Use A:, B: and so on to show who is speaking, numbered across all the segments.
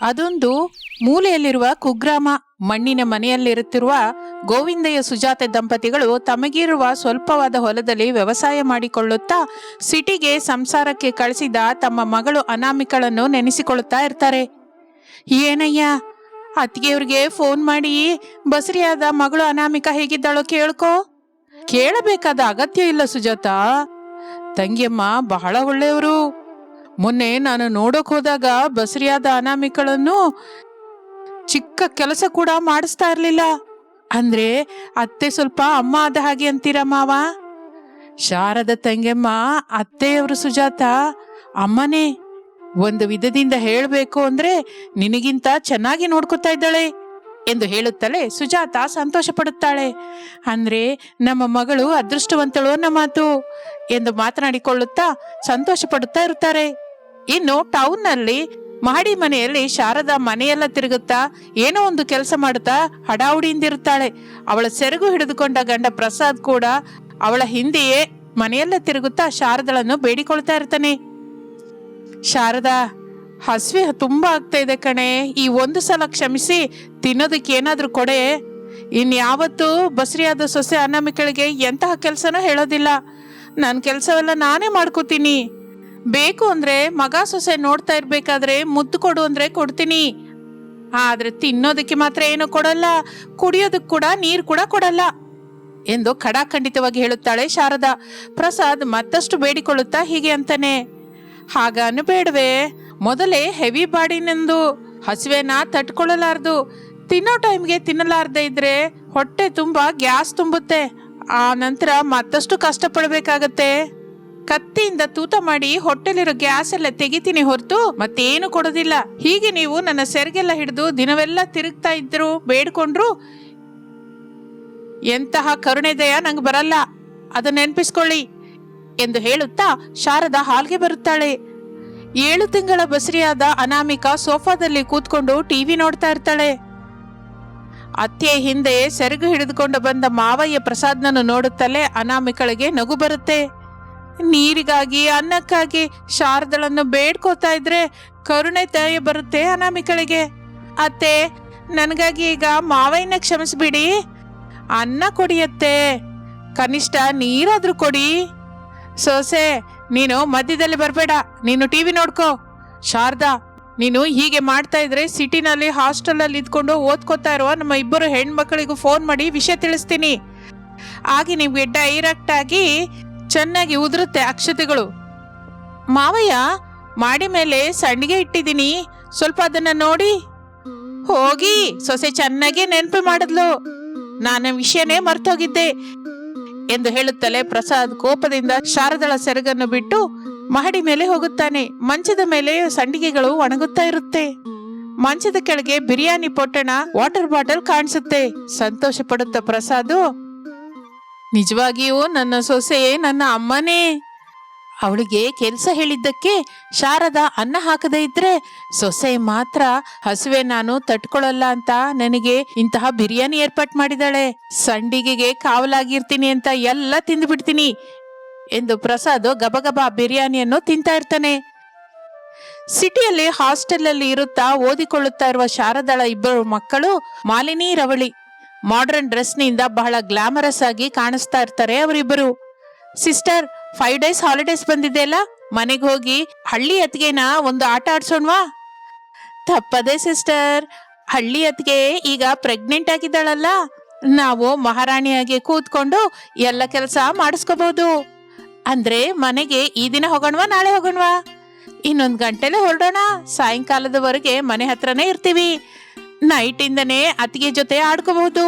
A: ಅದೊಂದು ಮೂಲೆಯಲ್ಲಿರುವ ಕುಗ್ರಾಮ, ಮಣ್ಣಿನ ಮನೆಯಲ್ಲಿರುತ್ತಿರುವ ಗೋವಿಂದಯ್ಯ ಸುಜಾತೆ ದಂಪತಿಗಳು ತಮಗಿರುವ ಸ್ವಲ್ಪವಾದ ಹೊಲದಲ್ಲಿ ವ್ಯವಸಾಯ ಮಾಡಿಕೊಳ್ಳುತ್ತಾ ಸಿಟಿಗೆ ಸಂಸಾರಕ್ಕೆ ಕಳಿಸಿದ ತಮ್ಮ ಮಗಳು ಅನಾಮಿಕಳನ್ನು ನೆನೆಸಿಕೊಳ್ಳುತ್ತಾ ಇರ್ತಾರೆ. ಏನಯ್ಯ? ಅತ್ತಿಗೆಯವ್ರಿಗೆ ಫೋನ್ ಮಾಡಿ, ಬಸರಿಯಾದ ಮಗಳು ಅನಾಮಿಕ ಹೇಗಿದ್ದಾಳೋ ಕೇಳ್ಕೊ. ಕೇಳಬೇಕಾದ ಅಗತ್ಯ ಇಲ್ಲ ಸುಜಾತ. ತಂಗಿಯಮ್ಮ ಬಹಳ ಒಳ್ಳೆಯವರು. ಮೊನ್ನೆ ನಾನು ನೋಡೋಕೆ ಹೋದಾಗ ಬಸರಿಯಾದ ಅನಾಮಿಕಳನ್ನು ಚಿಕ್ಕ ಕೆಲಸ ಕೂಡ ಮಾಡಿಸ್ತಾ ಇರ್ಲಿಲ್ಲ. ಅಂದ್ರೆ ಅತ್ತೆ ಸ್ವಲ್ಪ ಅಮ್ಮ ಆದ ಹಾಗೆ ಅಂತೀರ ಮಾವ? ಶಾರದ ತಂಗೆಮ್ಮ, ಅತ್ತೆಯವರು ಸುಜಾತ, ಅಮ್ಮನೇ, ಒಂದು ವಿಧದಿಂದ ಹೇಳಬೇಕು ಅಂದ್ರೆ ನಿನಗಿಂತ ಚೆನ್ನಾಗಿ ನೋಡ್ಕೊತಾ ಇದ್ದಾಳೆ ಎಂದು ಹೇಳುತ್ತಲೇ ಸುಜಾತ ಸಂತೋಷ ಪಡುತ್ತಾಳೆ ಅಂದ್ರೆ ನಮ್ಮ ಮಗಳು ಅದೃಷ್ಟವಂತಳು ಅನ್ನ ಮಾತು ಎಂದು ಮಾತನಾಡಿಕೊಳ್ಳುತ್ತಾ ಸಂತೋಷ ಪಡುತ್ತಾ ಇರುತ್ತಾರೆ. ಇನ್ನು ಟೌನ್ನಲ್ಲಿ ಮಹಡಿ ಮನೆಯಲ್ಲಿ ಶಾರದಾ ಮನೆಯೆಲ್ಲ ತಿರುಗುತ್ತಾ ಏನೋ ಒಂದು ಕೆಲಸ ಮಾಡುತ್ತಾ ಹಡಾವುಡಿಯಿಂದಿರುತ್ತಾಳೆ ಅವಳ ಸೆರಗು ಹಿಡಿದುಕೊಂಡ ಗಂಡ ಪ್ರಸಾದ್ ಕೂಡ ಅವಳ ಹಿಂದೆಯೇ ಮನೆಯೆಲ್ಲ ತಿರುಗುತ್ತಾ ಶಾರದಳನ್ನು ಬೇಡಿಕೊಳ್ತಾ ಇರ್ತಾನೆ. ಶಾರದಾ, ಹಸಿವೆ ತುಂಬಾ ಆಗ್ತಾ ಇದೆ ಕಣೆ, ಈ ಒಂದು ಸಲ ಕ್ಷಮಿಸಿ, ತಿನ್ನೋದಕ್ಕೆ ಏನಾದ್ರೂ ಕೊಡೆ. ಇನ್ಯಾವತ್ತೂ ಬಸರಿಯಾದ ಸೊಸೆ ಅನಾಮಿಕಳಿಗೆ ಎಂತಹ ಕೆಲಸನೂ ಹೇಳೋದಿಲ್ಲ. ನನ್ನ ಕೆಲಸವೆಲ್ಲ ನಾನೇ ಮಾಡ್ಕೋತೀನಿ. ಬೇಕು ಅಂದ್ರೆ ಮಗ ಸೊಸೆ ನೋಡ್ತಾ ಇರ್ಬೇಕಾದ್ರೆ ಮುದ್ದು ಕೊಡು ಅಂದ್ರೆ ಕೊಡ್ತೀನಿ. ಆದ್ರೆ ತಿನ್ನೋದಕ್ಕೆ ಮಾತ್ರ ಏನು ಕೊಡಲ್ಲ, ಕುಡಿಯೋದಕ್ಕೆ ಕೂಡ ನೀರು ಕೂಡ ಕೊಡಲ್ಲ ಎಂದು ಖಡಾಖಂಡಿತವಾಗಿ ಹೇಳುತ್ತಾಳೆ ಶಾರದಾ. ಪ್ರಸಾದ್ ಮತ್ತಷ್ಟು ಬೇಡಿಕೊಳ್ಳುತ್ತಾ ಹೀಗೆ ಅಂತಾನೆ ಹಾಗ ಅನ್ಬೇಡ್ವೆ ಮೊದಲೇ ಹೆವಿ ಬಾಡಿನೆಂದು ಹಸಿವೆನ ತಟ್ಕೊಳ್ಳಲಾರ್ದು, ತಿನ್ನೋ ಟೈಮ್ಗೆ ತಿನ್ನಲಾರ್ದೆ ಇದ್ರೆ ಹೊಟ್ಟೆ ತುಂಬಾ ಗ್ಯಾಸ್ ತುಂಬುತ್ತೆ, ಆ ನಂತರ ಮತ್ತಷ್ಟು ಕಷ್ಟಪಡ್ಬೇಕಾಗತ್ತೆ. ಕತ್ತಿಯಿಂದ ತೂತ ಮಾಡಿ ಹೊಟ್ಟೆಲಿರೋ ಗ್ಯಾಸ್ ಎಲ್ಲ ತೆಗಿತೀನಿ ಹೊರತು ಮತ್ತೇನು ಕೊಡೋದಿಲ್ಲ. ಹೀಗೆ ನೀವು ನನ್ನ ಸೆರಗೆಲ್ಲ ಹಿಡಿದು ದಿನವೆಲ್ಲ ತಿರುಗ್ತಾ ಇದ್ರು ಬೇಡ್ಕೊಂಡ್ರು ಎಂತಹ ಕರುಣೆ ದಯ ನಂಗೆ ಬರಲ್ಲ. ಅದು ನೆನಪಿಸ್ಕೊಳ್ಳಿ ಎಂದು ಹೇಳುತ್ತಾ ಶಾರದಾ ಹಾಲ್ಗೆ ಬರುತ್ತಾಳೆ. ಏಳು ತಿಂಗಳ ಬಸರಿಯಾದ ಅನಾಮಿಕಾ ಸೋಫಾದಲ್ಲಿ ಕೂತ್ಕೊಂಡು ಟಿವಿ ನೋಡ್ತಾ ಇರ್ತಾಳೆ. ಅತ್ತೆ ಹಿಂದೆ ಸೆರಗು ಹಿಡಿದುಕೊಂಡು ಬಂದ ಮಾವಯ್ಯ ಪ್ರಸಾದ್ನನ್ನು ನೋಡುತ್ತಲೇ ಅನಾಮಿಕಳಿಗೆ ನಗು ಬರುತ್ತೆ. ನೀರಿಗಾಗಿ, ಅನ್ನಕ್ಕಾಗಿ ಶಾರದಳನ್ನು ಬೇಡ್ಕೋತಾ ಇದ್ರೆ ಕರುಣೆ ದಯ ಬರುತ್ತೆ ಅನಾಮಿಕಳಿಗೆ. ಅತ್ತೆ, ನನಗಾಗಿ ಈಗ ಮಾವಯ್ಯನ ಕ್ಷಮಿಸ್ಬಿಡಿ. ಅನ್ನ ಕೊಡಿಯತ್ತೆ ಕನಿಷ್ಠ ನೀರಾದ್ರೂ ಕೊಡಿ. ಸೋಸೆ, ನೀನು ಮಧ್ಯದಲ್ಲಿ ಬರಬೇಡ. ನೀನು ಟಿ ವಿ ನೋಡ್ಕೋ. ಶಾರದಾ, ನೀನು ಹೀಗೆ ಮಾಡ್ತಾ ಇದ್ರೆ ಸಿಟಿನಲ್ಲಿ ಹಾಸ್ಟೆಲಲ್ಲಿ ಇದ್ಕೊಂಡು ಓದ್ಕೋತಾ ಇರುವ ನಮ್ಮ ಇಬ್ಬರು ಹೆಣ್ಮಕ್ಳಿಗೂ ಫೋನ್ ಮಾಡಿ ವಿಷಯ ತಿಳಿಸ್ತೀನಿ. ಆಗಿ ನಿಮಗೆ ಡೈರೆಕ್ಟ್ ಆಗಿ ಚೆನ್ನಾಗಿ ಉದುರುತ್ತೆ ಅಕ್ಷತೆಗಳು. ಮಾವಯ್ಯ, ಮಾಡಿ ಮೇಲೆ ಸಂಡಿಗೆ ಇಟ್ಟಿದ್ದೀನಿ. ಸ್ವಲ್ಪ ಅದನ್ನ ನೋಡಿ. ಹೋಗಿ, ಸೊಸೆ ಚೆನ್ನಾಗಿ ನೆನಪು ಮಾಡಿದ್ಲು. ನಾನು ವಿಷಯನೇ ಮರ್ತೋಗಿದ್ದೆ ಎಂದು ಹೇಳುತ್ತಲೇ ಪ್ರಸಾದ್ ಕೋಪದಿಂದ ಶಾರದಳ ಸೆರಗನ್ನು ಬಿಟ್ಟು ಮಹಡಿ ಮೇಲೆ ಹೋಗುತ್ತಾನೆ. ಮಂಚದ ಮೇಲೆ ಸಂಡಿಗೆಗಳು ಒಣಗುತ್ತಾ ಇರುತ್ತೆ. ಮಂಚದ ಕೆಳಗೆ ಬಿರಿಯಾನಿ ಪೊಟ್ಟಣ, ವಾಟರ್ ಬಾಟಲ್ ಕಾಣಿಸುತ್ತೆ. ಸಂತೋಷ ಪಡುತ್ತ ಪ್ರಸಾದು ನಿಜವಾಗಿಯೂ ನನ್ನ ಸೊಸೆಯೇ ನನ್ನ ಅಮ್ಮನೇ. ಅವಳಿಗೆ ಕೆಲಸ ಹೇಳಿದ್ದಕ್ಕೆ ಶಾರದಾ ಅನ್ನ ಹಾಕದೇ ಇದ್ರೆ ಸೊಸೆ ಮಾತ್ರ ಹಸುವೆ ನಾನು ತಟ್ಕೊಳ್ಳಲ್ಲ ಅಂತ ನನಗೆ ಇಂತಹ ಬಿರಿಯಾನಿ ಏರ್ಪಾಟ್ ಮಾಡಿದಾಳೆ ಸಂಡಿಗೆಗೆ ಕಾವಲಾಗಿರ್ತೀನಿ ಅಂತ ಎಲ್ಲ ತಿಂದುಬಿಡ್ತೀನಿ ಎಂದು ಪ್ರಸಾದ್ ಗಬಗಬ ಬಿರಿಯಾನಿಯನ್ನು ತಿಂತಾ ಇರ್ತಾನೆ. ಸಿಟಿಯಲ್ಲಿ ಹಾಸ್ಟೆಲ್ ಅಲ್ಲಿ ಇರುತ್ತಾ ಓದಿಕೊಳ್ಳುತ್ತಾ ಇರುವ ಶಾರದಾಳ ಇಬ್ಬರು ಮಕ್ಕಳು ಮಾಲಿನಿ, ರವಳಿ ಮಾಡರ್ನ್ ಡ್ರೆಸ್ನಿಂದ ಬಹಳ ಗ್ಲಾಮರಸ್ ಆಗಿ ಕಾಣಿಸ್ತಾ ಇರ್ತಾರೆ ಅವರಿಬ್ಬರು. ಸಿಸ್ಟರ್ ಫೈವ್ ಡೇಸ್ ಹಾಲಿಡೇಸ್ ಬಂದಿದೆಯಲ್ಲ ಮನೆಗೆ ಹೋಗಿ ಹಳ್ಳಿ ಅತ್ತಿಗೆನ ಒಂದು ಆಟ ಆಡ್ಸೋಣ್ವಾ? ತಪ್ಪದೆ ಸಿಸ್ಟರ್ ಹಳ್ಳಿ ಅತ್ತಿಗೆ ಈಗ ಪ್ರೆಗ್ನೆಂಟ್ ಆಗಿದ್ದಾಳಲ್ಲ? ನಾವು ಮಹಾರಾಣಿಯಾಗಿ ಕೂತ್ಕೊಂಡು ಎಲ್ಲ ಕೆಲಸ ಮಾಡಿಸ್ಕೋಬಹುದು ಅಂದ್ರೆ ಮನೆಗೆ ಈ ದಿನ ಹೋಗೋಣವಾ, ನಾಳೆ ಹೋಗೋಣವಾ? ಇನ್ನೊಂದು ಗಂಟೆಲೆ ಹೊರಡೋಣ. ಸಾಯಂಕಾಲದವರೆಗೆ ಮನೆ ಹತ್ರನೇ ಇರ್ತೀವಿ. ನೈಟಿಂದನೇ ಅತ್ತಿಗೆ ಜೊತೆ ಆಡ್ಕೋಬಹುದು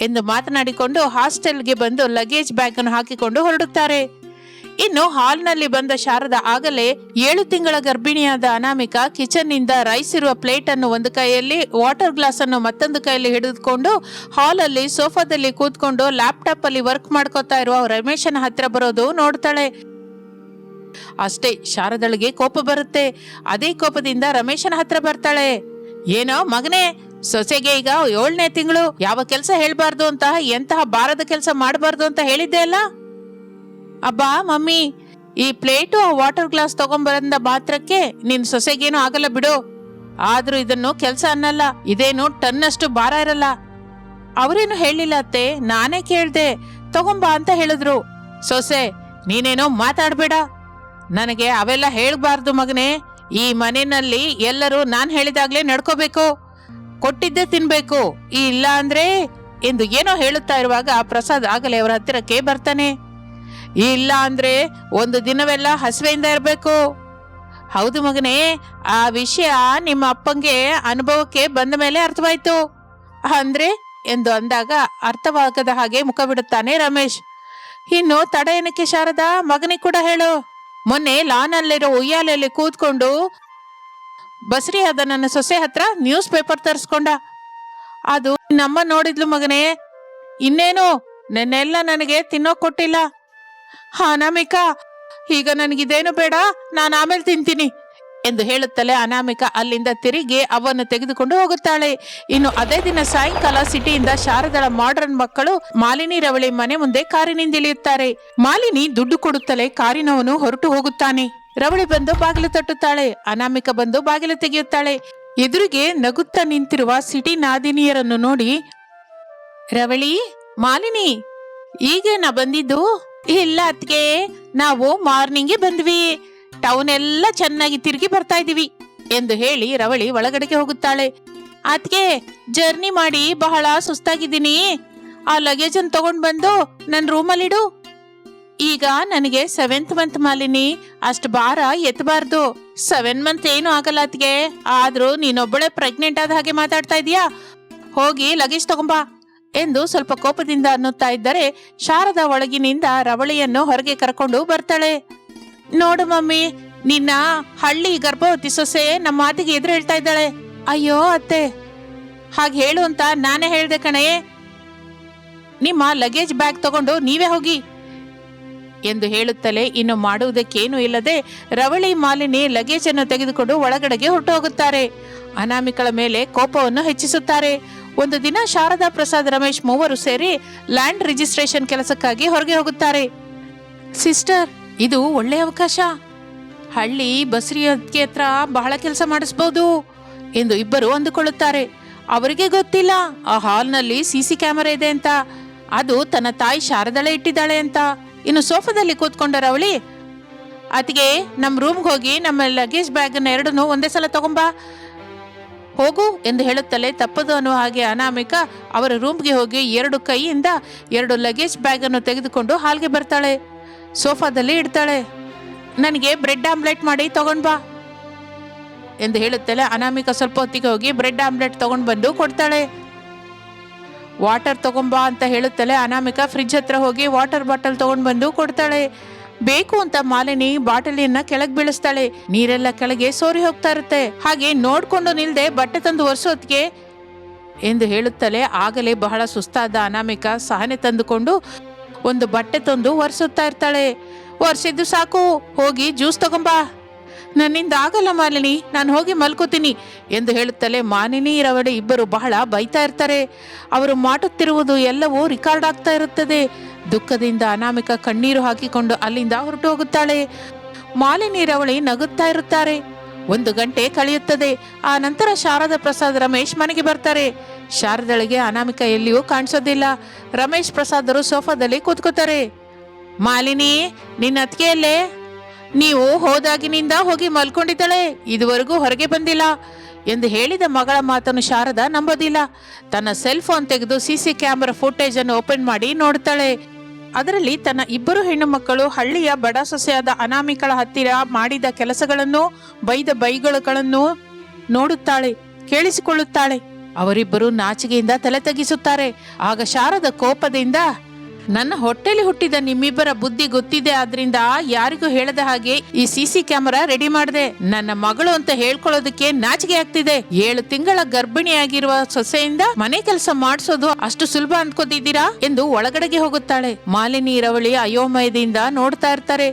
A: ಎಂದು ಮಾತನಾಡಿಕೊಂಡು ಹಾಸ್ಟೆಲ್ಗೆ ಬಂದು ಲಗೇಜ್ ಬ್ಯಾಗ್ ಅನ್ನು ಹಾಕಿಕೊಂಡು ಹೊರಡುತ್ತಾರೆ. ಇನ್ನು ಹಾಲ್ನಲ್ಲಿ ಬಂದ ಶಾರದ ಆಗಲೇ ಏಳು ತಿಂಗಳ ಗರ್ಭಿಣಿಯಾದ ಅನಾಮಿಕಾ ಕಿಚನ್ನಿಂದ ರೈಸ್ ಇರುವ ಪ್ಲೇಟ್ ಅನ್ನು ಒಂದು ಕೈಯಲ್ಲಿ, ವಾಟರ್ ಗ್ಲಾಸ್ ಅನ್ನು ಮತ್ತೊಂದು ಕೈಯಲ್ಲಿ ಹಿಡಿದುಕೊಂಡು ಹಾಲಲ್ಲಿ ಸೋಫಾದಲ್ಲಿ ಕೂತ್ಕೊಂಡು ಲ್ಯಾಪ್ಟಾಪ್ ಅಲ್ಲಿ ವರ್ಕ್ ಮಾಡ್ಕೋತಾ ಇರುವ ರಮೇಶನ ಹತ್ರ ಬರೋದು ನೋಡ್ತಾಳೆ. ಅಷ್ಟೇ, ಶಾರದಳಿಗೆ ಕೋಪ ಬರುತ್ತೆ. ಅದೇ ಕೋಪದಿಂದ ರಮೇಶನ ಹತ್ರ ಬರ್ತಾಳೆ. ಏನೋ ಮಗನೇ, ಸೊಸೆಗೆ ಈಗ ಏಳನೇ ತಿಂಗಳು, ಯಾವ ಕೆಲಸ ಹೇಳ್ಬಾರ್ದು ಅಂತ, ಎಂತಹ ಬಾರದ ಕೆಲಸ ಮಾಡಬಾರ್ದು ಅಂತ ಹೇಳಿದ್ದೆ ಅಲ್ಲ? ಅಬ್ಬಾ, ಮಮ್ಮಿ, ಈ ಪ್ಲೇಟು ವಾಟರ್ ಗ್ಲಾಸ್ ತಗೊಂಬರಂದ ಮಾತ್ರಕ್ಕೆ ನಿನ್ ಸೊಸೆಗೇನು ಆಗಲ್ಲ ಬಿಡು. ಆದ್ರೂ ಇದನ್ನು ಕೆಲಸ ಅನ್ನಲ್ಲ, ಇದೇನು ಟನ್ನಷ್ಟು ಭಾರ ಇರಲ್ಲ. ಅವರೇನು ಹೇಳಿಲ್ಲ ಅತ್ತೆ, ನಾನೇ ಕೇಳ್ದೆ ತಗೊಂಬಾ ಅಂತ ಹೇಳಿದ್ರು. ಸೊಸೆ, ನೀನೇನೋ ಮಾತಾಡ್ಬೇಡ. ನನಗೆ ಅವೆಲ್ಲ ಹೇಳಬಾರ್ದು ಮಗನೇ ಈ ಮನೆಯಲ್ಲಿ ಎಲ್ಲರೂ ನಾನ್ ಹೇಳಿದಾಗ್ಲೇ ನಡ್ಕೋಬೇಕು, ಕೊಟ್ಟಿದ್ದೆ ತಿನ್ಬೇಕು ಇಲ್ಲ ಅಂದ್ರೆ ಎಂದು ಏನೋ ಹೇಳುತ್ತಾ ಇರುವಾಗ ಪ್ರಸಾದ್ ಆಗಲೇ ಅವರ ಹತ್ತಿರಕ್ಕೆ ಬರ್ತಾನೆ. ಇಲ್ಲ ಅಂದ್ರೆ ಒಂದು ದಿನವೆಲ್ಲ ಹಸಿವೆಯಿಂದ ಇರಬೇಕು. ಹೌದು ಮಗನೇ, ಆ ವಿಷಯ ನಿಮ್ಮ ಅಪ್ಪಂಗೆ ಅನುಭವಕ್ಕೆ ಬಂದ ಮೇಲೆ ಅರ್ಥವಾಯ್ತು. ಅಂದ್ರೆ ಎಂದು ಅಂದಾಗ ಅರ್ಥವಾಗದ ಹಾಗೆ ಮುಖ ಬಿಡುತ್ತಾನೆ ರಮೇಶ್. ಇನ್ನು ತಡ ಏನಕ್ಕೆ ಶಾರದಾ ಮಗನಿಗೆ ಕೂಡ ಹೇಳು. ಮೊನ್ನೆ ಲಾನಲ್ಲಿರೋ ಉಯ್ಯಾಲೆಯಲ್ಲಿ ಕೂತ್ಕೊಂಡು ಬಸರಿಯಾದ ನನ್ನ ಸೊಸೆ ಹತ್ರ ನ್ಯೂಸ್ ಪೇಪರ್ ತರಿಸ್ಕೊಂಡ. ಅದು ನಮ್ಮ ನೋಡಿದ್ಲು ಮಗನೇ, ಇನ್ನೇನು, ನೆನ್ನೆಲ್ಲ ನನಗೆ ತಿನ್ನೋಕ್ ಕೊಟ್ಟಿಲ್ಲ. ಅನಾಮಿಕಾ ಈಗ ನನಗಿದೇನು ಬೇಡ, ನಾನು ಆಮೇಲೆ ತಿಂತೀನಿ. ಎಂದು ಹೇಳುತ್ತಲೇ ಅನಾಮಿಕ ಅಲ್ಲಿಂದ ತಿರುಗಿ ಅವನ್ನು ತೆಗೆದುಕೊಂಡು ಹೋಗುತ್ತಾಳೆ. ಇನ್ನು ಅದೇ ದಿನ ಸಾಯಂಕಾಲ ಸಿಟಿಯಿಂದ ಶಾರದಳ ಮಾಡರ್ನ್ ಮಕ್ಕಳು ಮಾಲಿನಿ ರವಳಿ ಮನೆ ಮುಂದೆ ಕಾರಿನಿಂದಿಳಿಯುತ್ತಾರೆ ಮಾಲಿನಿ ದುಡ್ಡು ಕೊಡುತ್ತಲೇ ಕಾರಿನವನು ಹೊರಟು ಹೋಗುತ್ತಾನೆ. ರವಳಿ ಬಂದು ಬಾಗಿಲು ತಟ್ಟುತ್ತಾಳೆ. ಅನಾಮಿಕ ಬಂದು ಬಾಗಿಲು ತೆಗೆಯುತ್ತಾಳೆ. ಎದುರಿಗೆ ನಗುತ್ತಾ ನಿಂತಿರುವ ಸಿಟಿ ನಾದಿನಿಯರನ್ನು ನೋಡಿ, ರವಳಿ, ಮಾಲಿನಿ, ಈಗೇನ ಬಂದಿದ್ದು? ಇಲ್ಲ ಅತ್ಗೆ ನಾವು ಮಾರ್ನಿಂಗ್ ಬಂದ್ವಿ. ಟೌನ್ ಎಲ್ಲ ಚೆನ್ನಾಗಿ ತಿರುಗಿ ಬರ್ತಾ ಇದೀವಿ ಎಂದು ಹೇಳಿ ರವಳಿ ಒಳಗಡೆಗೆ ಹೋಗುತ್ತಾಳೆ. ಅದ್ಕೆ ಜರ್ನಿ ಮಾಡಿ ಬಹಳ ಸುಸ್ತಾಗಿದ್ದೀನಿ. ಆ ಲಗೇಜ್ ಅನ್ನು ತಗೊಂಡ್ ಬಂದು ನನ್ನ ರೂಮಲ್ಲಿಡು. ಈಗ ನನಗೆ ಸೆವೆಂತ್ ಮಂತ್ ಮಾಲಿನಿ, ಅಷ್ಟು ಭಾರ ಎತ್ತಬಾರ್ದು ಸೆವೆನ್ ಮಂತ್ ಏನು ಆಗಲ್ಲ ಅತ್ಗೆ ಆದ್ರೂ ನೀನೊಬ್ಬಳೆ ಪ್ರೆಗ್ನೆಂಟ್ ಆದ ಹಾಗೆ ಮಾತಾಡ್ತಾ ಇದೀಯಾ ಹೋಗಿ ಲಗೇಜ್ ತಗೊಂಬಾ ಎಂದು ಸ್ವಲ್ಪ ಕೋಪದಿಂದ ಅನ್ನುತ್ತಾ ಇದ್ದರೆ ಶಾರದ ಒಳಗಿನಿಂದ ರವಳಿಯನ್ನು ಹೊರಗೆ ಕರ್ಕೊಂಡು ಬರ್ತಾಳೆ. ನೋಡು ಮಮ್ಮಿ, ನಿನ್ನ ಹಳ್ಳಿ ಗರ್ಭವತಿ ಸೊಸೆ ನಮ್ಮ ಮಾತಿಗೆ ಎದುರು ಹೇಳ್ತಾ ಇದ್ದಾಳೆ. ಅಯ್ಯೋ ಅತ್ತೆ, ಹಾಗೆ ಹೇಳು ಅಂತ ನಾನೇ ಹೇಳ್ದೆ ಕಣೆ. ನಿಮ್ಮ ಲಗೇಜ್ ಬ್ಯಾಗ್ ತಗೊಂಡು ನೀವೇ ಹೋಗಿ. ಎಂದು ಹೇಳುತ್ತಲೇ ಇನ್ನು ಮಾಡುವುದಕ್ಕೇನೂ ಇಲ್ಲದೆ ರವಳಿ ಮಾಲಿನಿ ಲಗೇಜ್ ಅನ್ನು ತೆಗೆದುಕೊಂಡು ಒಳಗಡೆಗೆ ಹೊರಟು ಹೋಗುತ್ತಾರೆ ಅನಾಮಿಕಳ ಮೇಲೆ ಕೋಪವನ್ನು ಹೆಚ್ಚಿಸುತ್ತಾರೆ. ಒಂದು ದಿನ ಶಾರದಾ ಪ್ರಸಾದ್ ರಮೇಶ್ ಮೂವರು ಸೇರಿ ಲ್ಯಾಂಡ್ ರಿಜಿಸ್ಟ್ರೇಷನ್ ಕೆಲಸಕ್ಕಾಗಿ ಹೊರಗೆ ಹೋಗುತ್ತಾರೆ. ಸಿಸ್ಟರ್ ಇದು ಒಳ್ಳೆಯ ಅವಕಾಶ. ಹಳ್ಳಿ ಬಸ್ರಿಯಕ್ಕೆ ಹತ್ರ ಬಹಳ ಕೆಲಸ ಮಾಡಿಸ್ಬೋದು ಎಂದು ಇಬ್ಬರು ಅಂದುಕೊಳ್ಳುತ್ತಾರೆ. ಅವರಿಗೆ ಗೊತ್ತಿಲ್ಲ, ಆ ಹಾಲ್ನಲ್ಲಿ ಸಿಸಿ ಕ್ಯಾಮರಾ ಇದೆ ಅಂತ. ಅದು ತನ್ನ ತಾಯಿ ಶಾರದಳೆ ಇಟ್ಟಿದ್ದಾಳೆ ಅಂತ. ಇನ್ನು ಸೋಫಾದಲ್ಲಿ ಕೂತ್ಕೊಂಡ ರವಳಿ ಅತಿಗೆ ನಮ್ಮ ರೂಮ್ಗೆ ಹೋಗಿ ನಮ್ಮ ಲಗೇಜ್ ಬ್ಯಾಗನ್ನ ಎರಡನ್ನೂ ಒಂದೇ ಸಲ ತಗೊಂಬಾ. ಹೋಗು ಎಂದು ಹೇಳುತ್ತಲೇ ತಪ್ಪದು ಅನ್ನೋ ಹಾಗೆ ಅನಾಮಿಕ ಅವರ ರೂಮ್ಗೆ ಹೋಗಿ ಎರಡು ಕೈಯಿಂದ ಎರಡು ಲಗೇಜ್ ಬ್ಯಾಗನ್ನು ತೆಗೆದುಕೊಂಡು ಹಾಲ್ಗೆ ಬರ್ತಾಳೆ. ಸೋಫಾದಲ್ಲಿ ಇಡ್ತಾಳೆ. ನನಗೆ ಬ್ರೆಡ್ ಆಮ್ಲೆಟ್ ಮಾಡಿ ತಗೊಂಡು ಬಾ ಎಂದು ಹೇಳುತ್ತಲೇ ಅನಾಮಿಕ ಸ್ವಲ್ಪ ಹೊತ್ತಿಗೆ ಹೋಗಿ ಬ್ರೆಡ್ ಆಮ್ಲೆಟ್ ತಗೊಂಡ್ ಬಂದು ಕೊಡ್ತಾಳೆ. ವಾಟರ್ ತಗೊಂಬಾ ಅಂತ ಹೇಳುತ್ತಲೇ ಅನಾಮಿಕ ಫ್ರಿಜ್ ಹತ್ರ ಹೋಗಿ ವಾಟರ್ ಬಾಟಲ್ ತಗೊಂಡ್ ಬಂದು ಕೊಡ್ತಾಳೆ. ಬೇಕು ಅಂತ ಮಾಲಿನಿ ಬಾಟಲಿಯನ್ನ ಕೆಳಗೆ ಬೀಳಿಸ್ತಾಳೆ. ನೀರೆಲ್ಲ ಕೆಳಗೆ ಸೋರಿ ಹೋಗ್ತಾ ಇರುತ್ತೆ. ಹಾಗೆ ನೋಡ್ಕೊಂಡು ನಿಲ್ದೆ ಬಟ್ಟೆ ತಂದು ಒರೆಸೋದ್ಗೆ ಎಂದು ಹೇಳುತ್ತಲೇ ಆಗಲೇ ಬಹಳ ಸುಸ್ತಾದ ಅನಾಮಿಕ ಸಹನೆ ತಂದುಕೊಂಡು ಒಂದು ಬಟ್ಟೆ ತಂದು ಒರೆಸುತ್ತಾ ಇರ್ತಾಳೆ. ಒರೆಸಿದ್ದು ಸಾಕು, ಹೋಗಿ ಜ್ಯೂಸ್ ತಗೊಂಬಾ. ನನ್ನಿಂದ ಆಗಲ್ಲ ಮಾಲಿನಿ, ನಾನು ಹೋಗಿ ಮಲ್ಕೋತೀನಿ ಎಂದು ಹೇಳುತ್ತಲೇ ಮಾಲಿನಿ ರವಡೆ ಇಬ್ಬರು ಬಹಳ ಬೈತಾ ಇರ್ತಾರೆ. ಅವರು ಮಾಡುತ್ತಿರುವುದು ಎಲ್ಲವೂ ರಿಕಾರ್ಡ್ ಆಗ್ತಾ ಇರುತ್ತದೆ. ದುಃಖದಿಂದ ಅನಾಮಿಕ ಕಣ್ಣೀರು ಹಾಕಿಕೊಂಡು ಅಲ್ಲಿಂದ ಹೊರಟು ಹೋಗುತ್ತಾಳೆ. ಮಾಲಿನಿ, ರವಳಿ ನಗುತ್ತಾ ಇರುತ್ತಾರೆ. ಒಂದು ಗಂಟೆ ಕಳೆಯುತ್ತದೆ. ಆ ನಂತರ ಶಾರದಾ ಪ್ರಸಾದ್ ರಮೇಶ್ ಮನೆಗೆ ಬರ್ತಾರೆ. ಶಾರದಳಿಗೆ ಅನಾಮಿಕ ಎಲ್ಲಿಯೂ ಕಾಣಿಸೋದಿಲ್ಲ. ರಮೇಶ್ ಪ್ರಸಾದರು ಸೋಫಾದಲ್ಲಿ ಕೂತ್ಕೋತಾರೆ. ಮಾಲಿನಿ, ನಿನ್ನ ಅತ್ತಿಗೆಯಲ್ಲೇ ನೀವು ಹೋದಾಗಿನಿಂದ ಹೋಗಿ ಮಲ್ಕೊಂಡಿದ್ದಾಳೆ. ಇದುವರೆಗೂ ಹೊರಗೆ ಬಂದಿಲ್ಲ. ಎಂದು ಹೇಳಿದ ಮಗಳ ಮಾತನ್ನು ಶಾರದ ನಂಬೋದಿಲ್ಲ. ತನ್ನ ಸೆಲ್ ಫೋನ್ ತೆಗೆದು ಸಿಸಿ ಕ್ಯಾಮೆರಾ ಫುಟೇಜ್ ಅನ್ನು ಓಪನ್ ಮಾಡಿ ನೋಡ್ತಾಳೆ. ಅದರಲ್ಲಿ ತನ್ನ ಇಬ್ಬರು ಹೆಣ್ಣು ಮಕ್ಕಳು ಹಳ್ಳಿಯ ಬಡ ಸೊಸೆಯಾದ ಅನಾಮಿಕಳ ಹತ್ತಿರ ಮಾಡಿದ ಕೆಲಸಗಳನ್ನು, ಬೈದ ಬೈಗಳುಗಳನ್ನು ನೋಡುತ್ತಾಳೆ, ಕೇಳಿಸಿಕೊಳ್ಳುತ್ತಾಳೆ. ಅವರಿಬ್ಬರು ನಾಚಿಕೆಯಿಂದ ತಲೆ ತಗ್ಗಿಸುತ್ತಾರೆ. ಆಗ ಶಾರದ ಕೋಪದಿಂದ, ನನ್ನ ಹೊಟ್ಟೆಲಿ ಹುಟ್ಟಿದ ನಿಮ್ಮಿಬ್ಬರ ಬುದ್ಧಿ ಗೊತ್ತಿದೆ, ಆದ್ರಿಂದ ಯಾರಿಗೂ ಹೇಳದ ಹಾಗೆ ಈ ಸಿಸಿ ಕ್ಯಾಮೆರಾ ರೆಡಿ ಮಾಡಿದೆ. ನನ್ನ ಮಗಳು ಅಂತ ಹೇಳ್ಕೊಳ್ಳೋದಕ್ಕೆ ನಾಚಿಕೆ ಆಗ್ತಿದೆ. ಏಳು ತಿಂಗಳ ಗರ್ಭಿಣಿಯಾಗಿರುವ ಸೊಸೆಯಿಂದ ಮನೆ ಕೆಲಸ ಮಾಡಿಸೋದು ಅಷ್ಟು ಸುಲಭ ಅನ್ಕೋತಿದ್ದೀರಾ ಎಂದು ಒಳಗಡೆಗೆ ಹೋಗುತ್ತಾಳೆ. ಮಾಲಿನಿ, ರವಳಿ ಅಯೋಮಯದಿಂದ ನೋಡ್ತಾ ಇರ್ತಾರೆ.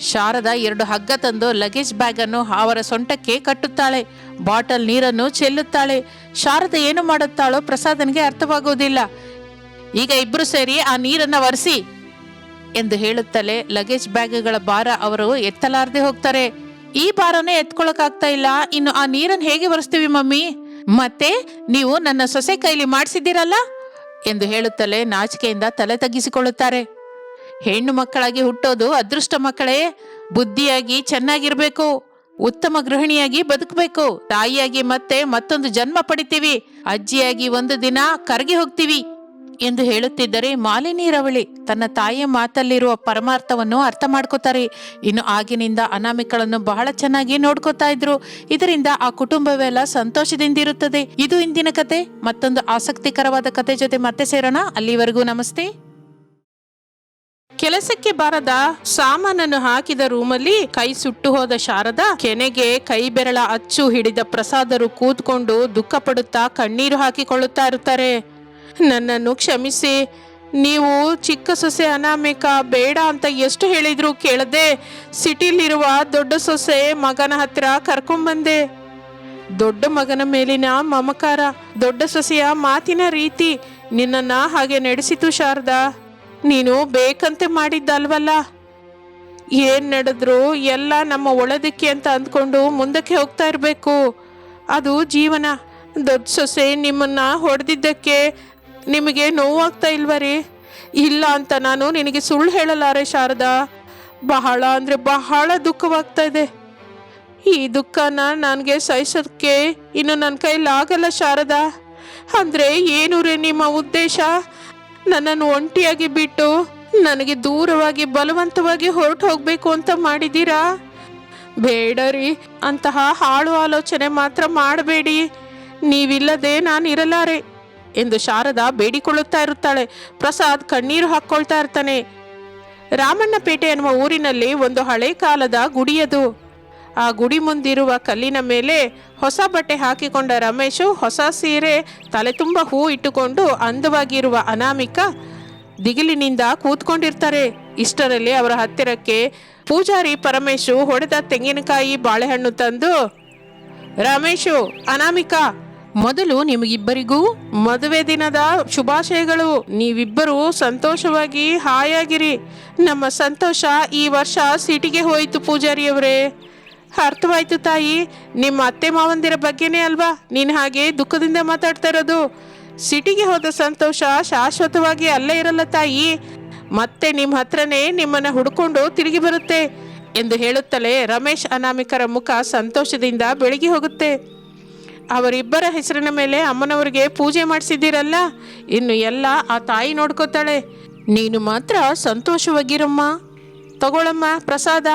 A: ಶಾರದಾ ಎರಡು ಹಗ್ಗ ತಂದು ಲಗೇಜ್ ಬ್ಯಾಗ್ ಅನ್ನು ಅವರ ಸೊಂಟಕ್ಕೆ ಕಟ್ಟುತ್ತಾಳೆ. ಬಾಟಲ್ ನೀರನ್ನು ಚೆಲ್ಲುತ್ತಾಳೆ. ಶಾರದ ಏನು ಮಾಡುತ್ತಾಳೋ ಪ್ರಸಾದನ್ಗೆ ಅರ್ಥವಾಗುವುದಿಲ್ಲ. ಈಗ ಇಬ್ರು ಸೇರಿ ಆ ನೀರನ್ನ ಒರೆಸಿ ಎಂದು ಹೇಳುತ್ತಲೇ ಲಗೇಜ್ ಬ್ಯಾಗ್ಗಳ ಭಾರ ಅವರು ಎತ್ತಲಾರದೆ ಹೋಗ್ತಾರೆ. ಈ ಭಾರನೇ ಎತ್ಕೊಳಕ್ಕಾಗ್ತಾ ಇಲ್ಲ. ಇನ್ನು ಆ ನೀರನ್ನು ಹೇಗೆ ಒರೆಸ್ತೀವಿ ಮಮ್ಮಿ? ಮತ್ತೆ ನೀವು ನನ್ನ ಸೊಸೆ ಕೈಲಿ ಮಾಡಿಸಿದ್ದೀರಲ್ಲ? ಎಂದು ಹೇಳುತ್ತಲೇ ನಾಚಿಕೆಯಿಂದ ತಲೆ ತಗ್ಗಿಸಿಕೊಳ್ಳುತ್ತಾರೆ. ಹೆಣ್ಣು ಮಕ್ಕಳಾಗಿ ಹುಟ್ಟೋದು ಅದೃಷ್ಟ ಮಕ್ಕಳೇ. ಬುದ್ಧಿಯಾಗಿ ಚೆನ್ನಾಗಿರ್ಬೇಕು. ಉತ್ತಮ ಗೃಹಿಣಿಯಾಗಿ ಬದುಕಬೇಕು. ತಾಯಿಯಾಗಿ ಮತ್ತೆ ಮತ್ತೊಂದು ಜನ್ಮ ಪಡಿತೀವಿ. ಅಜ್ಜಿಯಾಗಿ ಒಂದು ದಿನ ಕರಗಿ ಹೋಗ್ತೀವಿ ಎಂದು ಹೇಳುತ್ತಿದ್ದರೆ ಮಾಲಿನಿ ರವಳಿ ತನ್ನ ತಾಯಿಯ ಮಾತಲ್ಲಿರುವ ಪರಮಾರ್ಥವನ್ನು ಅರ್ಥ ಮಾಡ್ಕೋತಾರೆ. ಇನ್ನು ಆಗಿನಿಂದ ಅನಾಮಿಕಳನ್ನು ಬಹಳ ಚೆನ್ನಾಗಿ ನೋಡ್ಕೋತಾ ಇದ್ರು. ಇದರಿಂದ ಆ ಕುಟುಂಬವೆಲ್ಲ ಸಂತೋಷದಿಂದ ಇರುತ್ತದೆ ಇದು ಇಂದಿನ ಕತೆ. ಮತ್ತೊಂದು ಆಸಕ್ತಿಕರವಾದ ಕತೆ ಜೊತೆ ಮತ್ತೆ ಸೇರೋಣ. ಅಲ್ಲಿವರೆಗೂ ನಮಸ್ತೆ. ಕೆಲಸಕ್ಕೆ ಬಾರದ ಸಾಮಾನನ್ನು ಹಾಕಿದ ರೂಮಲ್ಲಿ ಕೈ ಸುಟ್ಟು ಹೋದ ಶಾರದ, ಕೆನೆಗೆ ಕೈ ಬೆರಳ ಅಚ್ಚು ಹಿಡಿದ ಪ್ರಸಾದರು ಕೂತ್ಕೊಂಡು ದುಃಖ ಪಡುತ್ತಾ ಕಣ್ಣೀರು ಹಾಕಿಕೊಳ್ಳುತ್ತಾ ಇರುತ್ತಾರೆ. ನನ್ನನ್ನು ಕ್ಷಮಿಸಿ, ನೀವು ಚಿಕ್ಕ ಸೊಸೆ ಅನಾಮಿಕ, ಬೇಡ ಅಂತ ಎಷ್ಟು ಹೇಳಿದ್ರು ಕೇಳದೆ ಸಿಟಿಲಿರುವ ದೊಡ್ಡ ಸೊಸೆ ಮಗನ ಹತ್ರ ಕರ್ಕೊಂಡ್ಬಂದೆ ದೊಡ್ಡ ಮಗನ ಮೇಲಿನ ಮಮಕಾರ, ದೊಡ್ಡ ಸೊಸೆಯ ಮಾತಿನ ರೀತಿ ನಿನ್ನನ್ನು ಹಾಗೆ ನಡೆಸಿತು ಶಾರದಾ. ನೀನು ಬೇಕಂತೆ ಮಾಡಿದ್ದಲ್ವಲ್ಲ? ಏನ್ ನಡೆದ್ರು ಎಲ್ಲ ನಮ್ಮ ಒಳದಕ್ಕೆ ಅಂತ ಅಂದ್ಕೊಂಡು ಮುಂದಕ್ಕೆ ಹೋಗ್ತಾ ಇರಬೇಕು. ಅದು ಜೀವನ. ದೊಡ್ಡ ಸೊಸೆ ನಿಮ್ಮನ್ನ ಹೊಡೆದಿದ್ದಕ್ಕೆ ನಿಮಗೆ ನೋವಾಗ್ತಾ ಇಲ್ವರಿ ಇಲ್ಲ ಅಂತ ನಾನು ನಿನಗೆ ಸುಳ್ಳು ಹೇಳಲಾರೆ ಶಾರದಾ. ಬಹಳ ಅಂದರೆ ಬಹಳ ದುಃಖವಾಗ್ತಾ ಇದೆ. ಈ ದುಃಖನ ನನಗೆ ಸಹಿಸೋದಕ್ಕೆ ಇನ್ನು ನನ್ನ ಕೈಲಾಗಲ್ಲ ಶಾರದಾ. ಅಂದರೆ ಏನು ರೀ ನಿಮ್ಮ ಉದ್ದೇಶ? ನನ್ನನ್ನು ಒಂಟಿಯಾಗಿ ಬಿಟ್ಟು ನನಗೆ ದೂರವಾಗಿ ಬಲವಂತವಾಗಿ ಹೊರಟು ಹೋಗಬೇಕು ಅಂತ ಮಾಡಿದ್ದೀರಾ? ಬೇಡ ರೀ. ಅಂತಹ ಹಾಳು ಆಲೋಚನೆ ಮಾತ್ರ ಮಾಡಬೇಡಿ. ನೀವಿಲ್ಲದೆ ನಾನು ಇರಲಾರೆ ಎಂದು ಶಾರದಾ ಬೇಡಿಕೊಳ್ಳುತ್ತಾ ಇರುತ್ತಾಳೆ. ಪ್ರಸಾದ್ ಕಣ್ಣೀರು ಹಾಕ್ಕೊಳ್ತಾ ಇರ್ತಾನೆ. ರಾಮಣ್ಣಪೇಟೆ ಎನ್ನುವ ಊರಿನಲ್ಲಿ ಒಂದು ಹಳೆ ಕಾಲದ ಗುಡಿಯದು. ಆ ಗುಡಿ ಮುಂದಿರುವ ಕಲ್ಲಿನ ಮೇಲೆ ಹೊಸ ಬಟ್ಟೆ ಹಾಕಿಕೊಂಡ ರಮೇಶು ಹೊಸ ಸೀರೆ, ತಲೆ ತುಂಬ ಹೂ ಇಟ್ಟುಕೊಂಡು ಅಂದವಾಗಿರುವ ಅನಾಮಿಕ ದಿಗಿಲಿನಿಂದ ಕೂತ್ಕೊಂಡಿರ್ತಾರೆ. ಇಷ್ಟರಲ್ಲಿ ಅವರ ಹತ್ತಿರಕ್ಕೆ ಪೂಜಾರಿ ಪರಮೇಶು ಹೊಡೆದ ತೆಂಗಿನಕಾಯಿ ಬಾಳೆಹಣ್ಣು ತಂದು, ರಮೇಶು, ಅನಾಮಿಕಾ, ಮೊದಲು ನಿಮಗಿಬ್ಬರಿಗೂ ಮದುವೆ ದಿನದ ಶುಭಾಶಯಗಳು. ನೀವಿಬ್ಬರು ಸಂತೋಷವಾಗಿ ಹಾಯಾಗಿರಿ. ನಮ್ಮ ಸಂತೋಷ ಈ ವರ್ಷ ಸಿಟಿಗೆ ಹೋಯಿತು ಪೂಜಾರಿಯವರೇ. ಅರ್ಥವಾಯ್ತು ತಾಯಿ. ನಿಮ್ಮ ಅತ್ತೆ ಮಾವಂದಿರ ಬಗ್ಗೆನೇ ಅಲ್ವಾ? ನೀನು ಹಾಗೆ ದುಃಖದಿಂದ ಮಾತಾಡ್ತಾ ಇರೋದು? ಸಿಟಿಗೆ ಹೋದ ಸಂತೋಷ ಶಾಶ್ವತವಾಗಿ ಅಲ್ಲೇ ಇರಲ್ಲ ತಾಯಿ. ಮತ್ತೆ ನಿಮ್ಮ ಹತ್ರನೇ ನಿಮ್ಮನ್ನ ಹುಡ್ಕೊಂಡು ತಿರುಗಿ ಬರುತ್ತೆ ಎಂದು ಹೇಳುತ್ತಲೇ ರಮೇಶ್ ಅನಾಮಿಕರ ಮುಖ ಸಂತೋಷದಿಂದ ಬೆಳಗಿ ಹೋಗುತ್ತೆ. ಅವರಿಬ್ಬರ ಹೆಸರಿನ ಮೇಲೆ ಅಮ್ಮನವರಿಗೆ ಪೂಜೆ ಮಾಡಿಸಿದ್ದೀರಲ್ಲ? ಇನ್ನು ಎಲ್ಲ ಆ ತಾಯಿ ನೋಡ್ಕೋತಾಳೆ. ನೀನು ಮಾತ್ರ ಸಂತೋಷವಾಗಿರಮ್ಮ. ತಗೊಳಮ್ಮ ಪ್ರಸಾದ.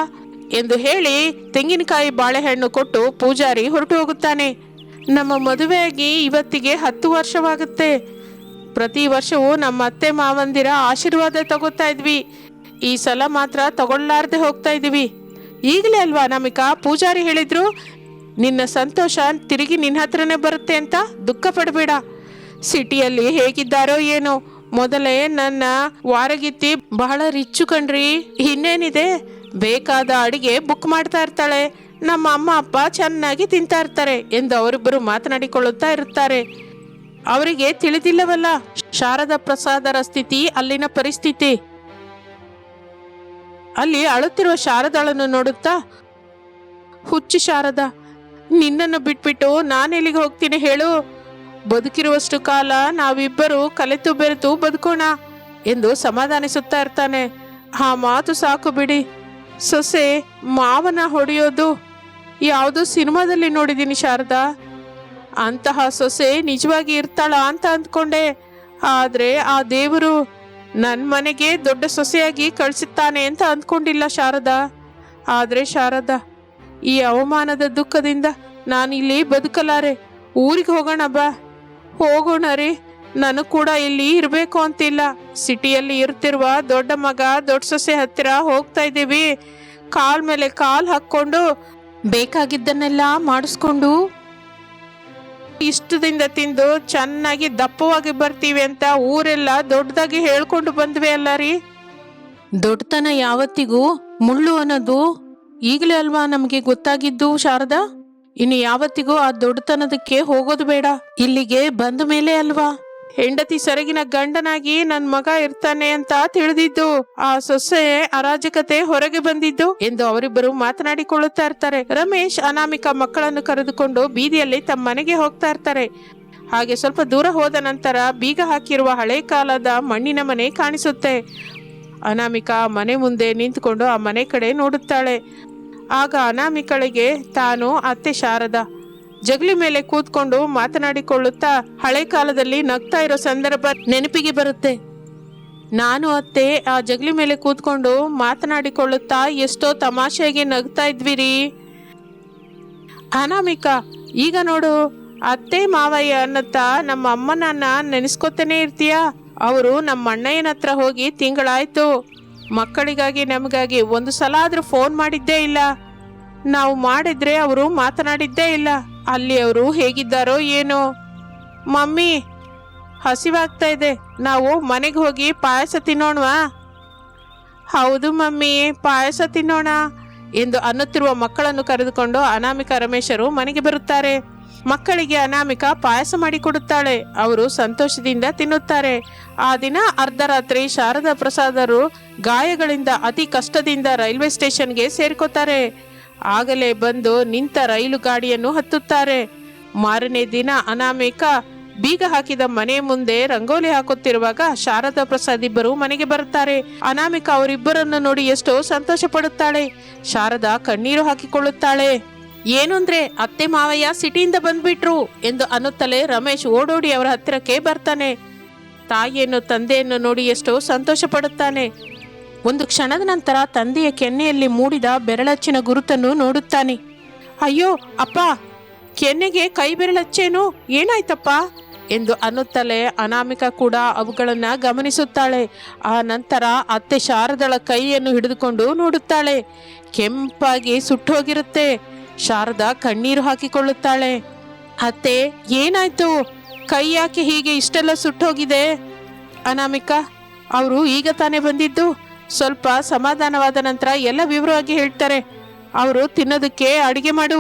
A: ಎಂದು ಹೇಳಿ ತೆಂಗಿನಕಾಯಿ ಬಾಳೆಹಣ್ಣು ಕೊಟ್ಟು ಪೂಜಾರಿ ಹೊರಟು ಹೋಗುತ್ತಾನೆ. ನಮ್ಮ ಮದುವೆಯಾಗಿ ಇವತ್ತಿಗೆ ಹತ್ತು ವರ್ಷವಾಗುತ್ತೆ. ಪ್ರತಿ ವರ್ಷವೂ ನಮ್ಮ ಅತ್ತೆ ಮಾವಂದಿರ ಆಶೀರ್ವಾದ ತಗೋತಾ ಇದ್ವಿ. ಈ ಸಲ ಮಾತ್ರ ತಗೊಳ್ಳಾರ್ದೆ ಹೋಗ್ತಾ ಇದೀವಿ ಈಗಲೇ ಅಲ್ವಾ ನಮಿಕಾ ಪೂಜಾರಿ ಹೇಳಿದ್ರು, ನಿನ್ನ ಸಂತೋಷ ತಿರುಗಿ ನಿನ್ನ ಹತ್ರನೇ ಬರುತ್ತೆ ಅಂತ ದುಃಖ ಪಡಬೇಡ. ಸಿಟಿಯಲ್ಲಿ ಹೇಗಿದ್ದಾರೋ ಏನೋ, ಮೊದಲೇ ನನ್ನ ವಾರಗಿತ್ತಿ ಬಹಳ ರಿಚ್ಚು ಕಣ್ರಿ, ಇನ್ನೇನಿದೆ? ಬೇಕಾದ ಅಡಿಗೆ ಬುಕ್ ಮಾಡ್ತಾ ಇರ್ತಾಳೆ. ನಮ್ಮ ಅಮ್ಮ, ಅಪ್ಪ ಚೆನ್ನಾಗಿ ತಿಂತಾ ಇರ್ತಾರೆ ಎಂದು ಅವರಿಬ್ಬರು ಮಾತನಾಡಿಕೊಳ್ಳುತ್ತಾ ಇರುತ್ತಾರೆ. ಅವರಿಗೆ ತಿಳಿದಿಲ್ಲವಲ್ಲ, ಶಾರದಾ ಪ್ರಸಾದರ ಸ್ಥಿತಿ, ಅಲ್ಲಿನ ಪರಿಸ್ಥಿತಿ. ಅಲ್ಲಿ ಅಳುತ್ತಿರುವ ಶಾರದಾಳನ್ನು ನೋಡುತ್ತಾ, ಹುಚ್ಚು ಶಾರದಾ, ನಿನ್ನನ್ನು ಬಿಟ್ಬಿಟ್ಟು ನಾನೆಲ್ಲಿಗೆ ಹೋಗ್ತೀನಿ ಹೇಳು. ಬದುಕಿರುವಷ್ಟು ಕಾಲ ನಾವಿಬ್ಬರು ಕಲೆತು ಬೆರೆತು ಬದುಕೋಣ ಎಂದು ಸಮಾಧಾನಿಸುತ್ತಾ ಇರ್ತಾನೆ. ಆ ಮಾತು ಸಾಕು ಬಿಡಿ. ಸೊಸೆ, ಮಾವನ ಹೊಡೆಯೋದು? ಯಾವುದೋ ಸಿನಿಮಾದಲ್ಲಿ ನೋಡಿದ್ದೀನಿ ಶಾರದಾ. ಅಂತಹ ಸೊಸೆ ನಿಜವಾಗಿ ಇರ್ತಾಳ ಅಂತ ಅಂದ್ಕೊಂಡೆ. ಆದರೆ ಆ ದೇವರು ನನ್ನ ಮನೆಗೆ ದೊಡ್ಡ ಸೊಸೆಯಾಗಿ ಕಳಿಸುತ್ತಾನೆ ಅಂತ ಅಂದ್ಕೊಂಡಿಲ್ಲ ಶಾರದಾ. ಆದರೆ ಶಾರದಾ, ಈ ಅವಮಾನದ ದುಃಖದಿಂದ ನಾನಿಲ್ಲಿ ಬದುಕಲಾರೆ. ಊರಿಗೆ ಹೋಗೋಣ ಬಾ. ಹೋಗೋಣ ರೀ ನಾನು ಕೂಡ ಇಲ್ಲಿ ಇರಬೇಕು ಅಂತಿಲ್ಲ. ಸಿಟಿಯಲ್ಲಿ ಇರ್ತಿರುವ ದೊಡ್ಡ ಮಗ, ದೊಡ್ಡ ಸೊಸೆ ಹತ್ತಿರ ಹೋಗ್ತಾ ಇದ್ದೀವಿ. ಕಾಲ್ ಮೇಲೆ ಕಾಲ್ ಹಾಕ್ಕೊಂಡು ಬೇಕಾಗಿದ್ದನ್ನೆಲ್ಲ ಮಾಡಿಸ್ಕೊಂಡು ಇಷ್ಟದಿಂದ ತಿಂದು ಚೆನ್ನಾಗಿ ದಪ್ಪವಾಗಿ ಬರ್ತೀವಿ ಅಂತ ಊರೆಲ್ಲ ದೊಡ್ಡದಾಗಿ ಹೇಳ್ಕೊಂಡು ಬಂದ್ವಿ ಅಲ್ಲ ರೀ. ದೊಡ್ಡತನ ಯಾವತ್ತಿಗೂ ಮುಳ್ಳು ಅನ್ನೋದು ಈಗಲೇ ಅಲ್ವಾ ನಮಗೆ ಗೊತ್ತಾಗಿದ್ದು ಶಾರದಾ? ಇನ್ನು ಯಾವತ್ತಿಗೂ ಆ ದೊಡ್ಡತನದಕ್ಕೆ ಹೋಗೋದು ಬೇಡ. ಇಲ್ಲಿಗೆ ಬಂದ ಮೇಲೆ ಅಲ್ವಾ? ಹೆಂಡತಿ ಸೆರಗಿನ ಗಂಡನಾಗಿ ನನ್ ಮಗ ಇರ್ತಾನೆ ಅಂತ ತಿಳಿದಿದ್ದು ಆ ಸೊಸೆ ಅರಾಜಕತೆ ಹೊರಗೆ ಬಂದಿದ್ದು ಎಂದು ಅವರಿಬ್ಬರು ಮಾತನಾಡಿಕೊಳ್ಳುತ್ತಾ ಇರ್ತಾರೆ. ರಮೇಶ್ ಅನಾಮಿಕ ಮಕ್ಕಳನ್ನು ಕರೆದುಕೊಂಡು ಬೀದಿಯಲ್ಲಿ ತಮ್ಮ ಮನೆಗೆ ಹೋಗ್ತಾ ಇರ್ತಾರೆ. ಹಾಗೆ ಸ್ವಲ್ಪ ದೂರ ಹೋದ ನಂತರ ಬೀಗ ಹಾಕಿರುವ ಹಳೆ ಕಾಲದ ಮಣ್ಣಿನ ಮನೆ ಕಾಣಿಸುತ್ತೆ. ಅನಾಮಿಕಾ ಮನೆ ಮುಂದೆ ನಿಂತುಕೊಂಡು ಆ ಮನೆ ಕಡೆ ನೋಡುತ್ತಾಳೆ. ಆಗ ಅನಾಮಿಕಳಿಗೆ ತಾನು ಅತ್ತೆ ಶಾರದಾ ಜಗಲಿ ಮೇಲೆ ಕೂತ್ಕೊಂಡು ಮಾತನಾಡಿಕೊಳ್ಳುತ್ತಾ ಹಳೆ ಕಾಲದಲ್ಲಿ ನಗ್ತಾ ಇರೋ ಸಂದರ್ಭ ನೆನಪಿಗೆ ಬರುತ್ತೆ. ನಾನು ಅತ್ತೆ ಆ ಜಗಲಿ ಮೇಲೆ ಕೂತ್ಕೊಂಡು ಮಾತನಾಡಿಕೊಳ್ಳುತ್ತಾ ಎಷ್ಟೋ ತಮಾಷೆಗೆ ನಗ್ತಾ ಇದ್ವಿರಿ. ಅನಾಮಿಕಾ, ಈಗ ನೋಡು, ಅತ್ತೆ ಮಾವಯ್ಯ ಅನ್ನತ್ತಾ ನಮ್ಮ ಅಮ್ಮನನ್ನ ನೆನೆಸ್ಕೊತಾನೆ ಇರ್ತೀಯಾ? ಅವರು ನಮ್ಮ ಅಣ್ಣಯ್ಯನ ಹತ್ರ ಹೋಗಿ ತಿಂಗಳಾಯ್ತು. ಮಕ್ಕಳಿಗಾಗಿ ನಮಗಾಗಿ ಒಂದು ಸಲ ಆದರೂ ಫೋನ್ ಮಾಡಿದ್ದೇ ಇಲ್ಲ. ನಾವು ಮಾಡಿದ್ರೆ ಅವರು ಮಾತನಾಡಿದ್ದೇ ಇಲ್ಲ. ಅಲ್ಲಿ ಅವರು ಹೇಗಿದ್ದಾರೋ ಏನೋ. ಮಮ್ಮಿ, ಹಸಿವಾಗ್ತಾ ಇದೆ. ನಾವು ಮನೆಗೆ ಹೋಗಿ ಪಾಯಸ ತಿನ್ನೋಣವಾ? ಹೌದು ಮಮ್ಮಿ, ಪಾಯಸ ತಿನ್ನೋಣ ಎಂದು ಅನ್ನುತ್ತಿರುವ ಮಕ್ಕಳನ್ನು ಕರೆದುಕೊಂಡು ಅನಾಮಿಕ ರಮೇಶರು ಮನೆಗೆ ಬರುತ್ತಾರೆ. ಮಕ್ಕಳಿಗೆ ಅನಾಮಿಕ ಪಾಯಸ ಮಾಡಿಕೊಡುತ್ತಾಳೆ ಅವರು ಸಂತೋಷದಿಂದ ತಿನ್ನುತ್ತಾರೆ. ಆ ದಿನ ಅರ್ಧರಾತ್ರಿ ಶಾರದಾ ಪ್ರಸಾದರು ಗಾಯಗಳಿಂದ ಅತಿ ಕಷ್ಟದಿಂದ ರೈಲ್ವೆ ಸ್ಟೇಷನ್ಗೆ ಸೇರ್ಕೋತಾರೆ. ಆಗಲೇ ಬಂದು ನಿಂತ ರೈಲು ಗಾಡಿಯನ್ನು ಹತ್ತುತ್ತಾರೆ. ಮಾರನೇ ದಿನ ಅನಾಮಿಕ ಬೀಗ ಹಾಕಿದ ಮನೆ ಮುಂದೆ ರಂಗೋಲಿ ಹಾಕುತ್ತಿರುವಾಗ ಶಾರದಾ ಪ್ರಸಾದ್ ಇಬ್ಬರು ಮನೆಗೆ ಬರುತ್ತಾರೆ. ಅನಾಮಿಕ ಅವರಿಬ್ಬರನ್ನು ನೋಡಿ ಎಷ್ಟೋ ಸಂತೋಷ ಪಡುತ್ತಾಳೆ. ಶಾರದಾ ಕಣ್ಣೀರು ಹಾಕಿಕೊಳ್ಳುತ್ತಾಳೆ. ಏನು ಅಂದ್ರೆ ಅತ್ತೆ ಮಾವಯ್ಯ ಸಿಟಿಯಿಂದ ಬಂದ್ಬಿಟ್ರು ಎಂದು ಅನ್ನುತ್ತಲೇ ರಮೇಶ್ ಓಡೋಡಿ ಅವರ ಹತ್ತಿರಕ್ಕೆ ಬರ್ತಾನೆ. ತಾಯಿಯನ್ನು ತಂದೆಯನ್ನು ನೋಡಿ ಎಷ್ಟೋ ಸಂತೋಷ ಪಡುತ್ತಾನೆ. ಒಂದು ಕ್ಷಣದ ನಂತರ ತಂದೆಯ ಕೆನ್ನೆಯಲ್ಲಿ ಮೂಡಿದ ಬೆರಳಚ್ಚಿನ ಗುರುತನ್ನು ನೋಡುತ್ತಾನೆ. ಅಯ್ಯೋ, ಅಪ್ಪ, ಕೆನ್ನೆಗೆ ಕೈ ಬೆರಳಚ್ಚೇನು? ಏನಾಯ್ತಪ್ಪ? ಎಂದು ಅನ್ನುತ್ತಲೇ ಅನಾಮಿಕ ಕೂಡ ಅವುಗಳನ್ನು ಗಮನಿಸುತ್ತಾಳೆ. ಆ ನಂತರ ಅತ್ತೆ ಶಾರದಳ ಕೈಯನ್ನು ಹಿಡಿದುಕೊಂಡು ನೋಡುತ್ತಾಳೆ. ಕೆಂಪಾಗಿ ಸುಟ್ಟೋಗಿರುತ್ತೆ. ಶಾರದ ಕಣ್ಣೀರು ಹಾಕಿಕೊಳ್ಳುತ್ತಾಳೆ. ಅತ್ತೆ, ಏನಾಯ್ತು? ಕೈ ಯಾಕೆ ಹೀಗೆ ಇಷ್ಟೆಲ್ಲ ಸುಟ್ಟೋಗಿದೆ? ಅನಾಮಿಕಾ, ಅವರು ಈಗ ತಾನೇ ಬಂದಿದ್ದು? ಸ್ವಲ್ಪ ಸಮಾಧಾನವಾದ ನಂತರ ಎಲ್ಲ ವಿವರವಾಗಿ ಹೇಳ್ತಾರೆ. ಅವರು ತಿನ್ನೋದಕ್ಕೆ ಅಡಿಗೆ ಮಾಡು.